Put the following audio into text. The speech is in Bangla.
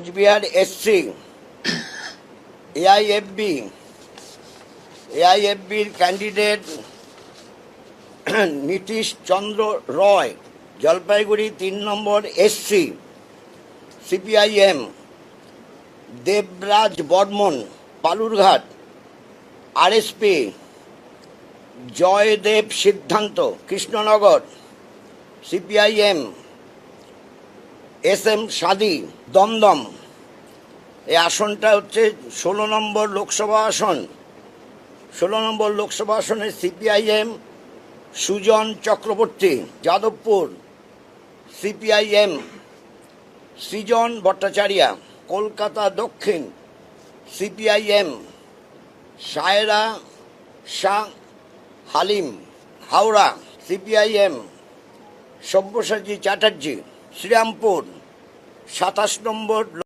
কোচবিহার এসসি, এআইএফবি, এআইএফবির ক্যান্ডিডেট নীতিশ চন্দ্র রয়, জলপাইগুড়ি তিন নম্বর SC, CPIM, Debraj Barman Balurghat RSP, Joydeb Siddhanta, Krishnanagar, CPIM S M Sadi, Dum Dum. এই আসনটা হচ্ছে ষোলো নম্বর লোকসভা আসন। ষোলো নম্বর লোকসভা আসনে সিপিআইএম সুজন চক্রবর্তী, যাদবপুর। সিপিআইএম সৃজন ভট্টাচার্য, কলকাতা দক্ষিণ। সিপিআইএম সায়রা শাহ হালিম হাওড়া। সিপিআইএম সব্যসাচী চ্যাটার্জি। শ্রীরামপুর সাতাশ নম্বর